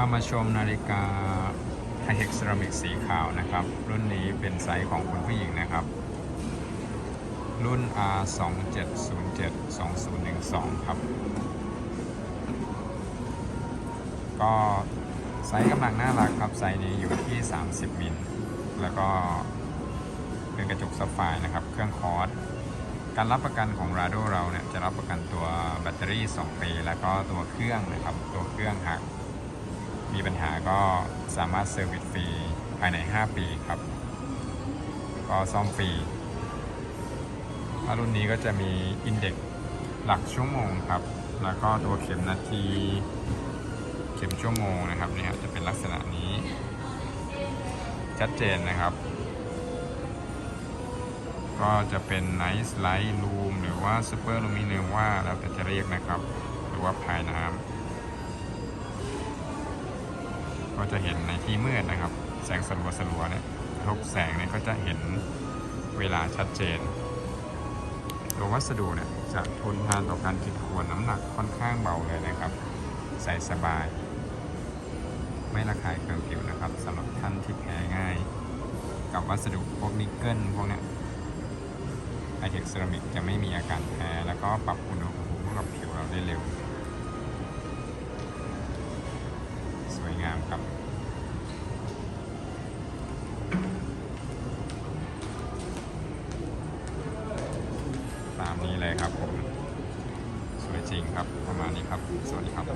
ามาชมนาฬิกาไฮเทคเซรามิกสีขาวนะครับ รุ่นนี้เป็นไซส์ของคุณผู้หญิงนะครับ รุ่น R 2 7 0 7 2 0 1 2ครับ ก็ไซส์กำลังน่ารักครับ ไซส์นี้อยู่ที่ 30 มิล แล้วก็เป็นกระจกซับไฟร์นะครับ เครื่องคอร์สการรับประกันของ Rado เราเนี่ยจะรับประกันตัวแบตเตอรี่ 2 ปี แล้วก็ตัวเครื่องนะครับ ตัวเครื่องหาก มีปัญหาก็สามารถเซอร์วิสฟรีภายใน 5 ปีครับ ก็ซ่อมฟรีรุ่นนี้ก็จะมีอินเด็กหลักชั่วโมงครับ แล้วก็ตัวเข็มนาที เข็มชั่วโมงนะครับนี่ยจะเป็นลักษณะนี้ ชัดเจนนะครับ ก็จะเป็น Night Light Room หรือว่า Super Luminova แล้วแต่จะเรียกนะครับ หรือว่าภายน้ำ ก็จะเห็นในที่มืดนะครับ แสงสลัวสลัวๆเนี่ยทุกแสงเนี่ยก็จะเห็นเวลาชัดเจน ตัววัสดุเนี่ยจะทนทานต่อการขีดข่วนน้ำหนักค่อนข้างเบาเลยนะครับ ใส่สบาย ไม่ระคายเคืองผิวนะครับสำหรับท่านที่แพ้ง่าย กับวัสดุพวกนิกเกิลพวกเนี้ยไอเทคเซรามิกจะไม่มีอาการแพ้แล้วก็ปรับอุณหภูมิกับผิวเราได้เร็ว เลยครับผมสวยจริงครับประมาณนี้ครับ สวัสดีครับ